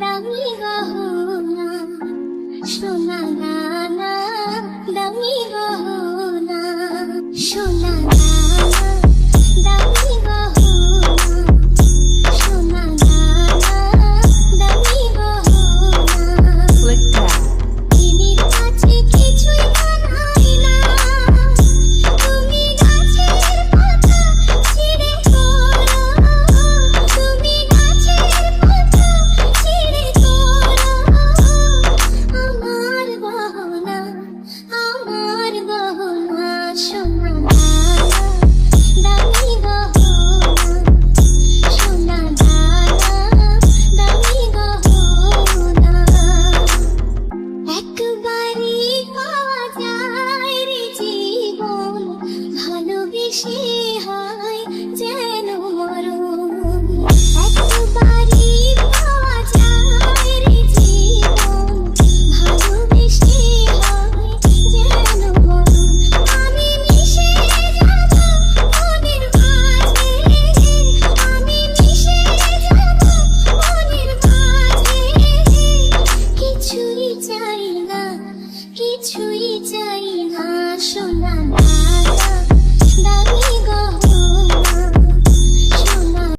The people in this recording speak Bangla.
দামি গহনা সোনা না দামি গহনা সোনা 秀 কিছুই চাই না শোনা না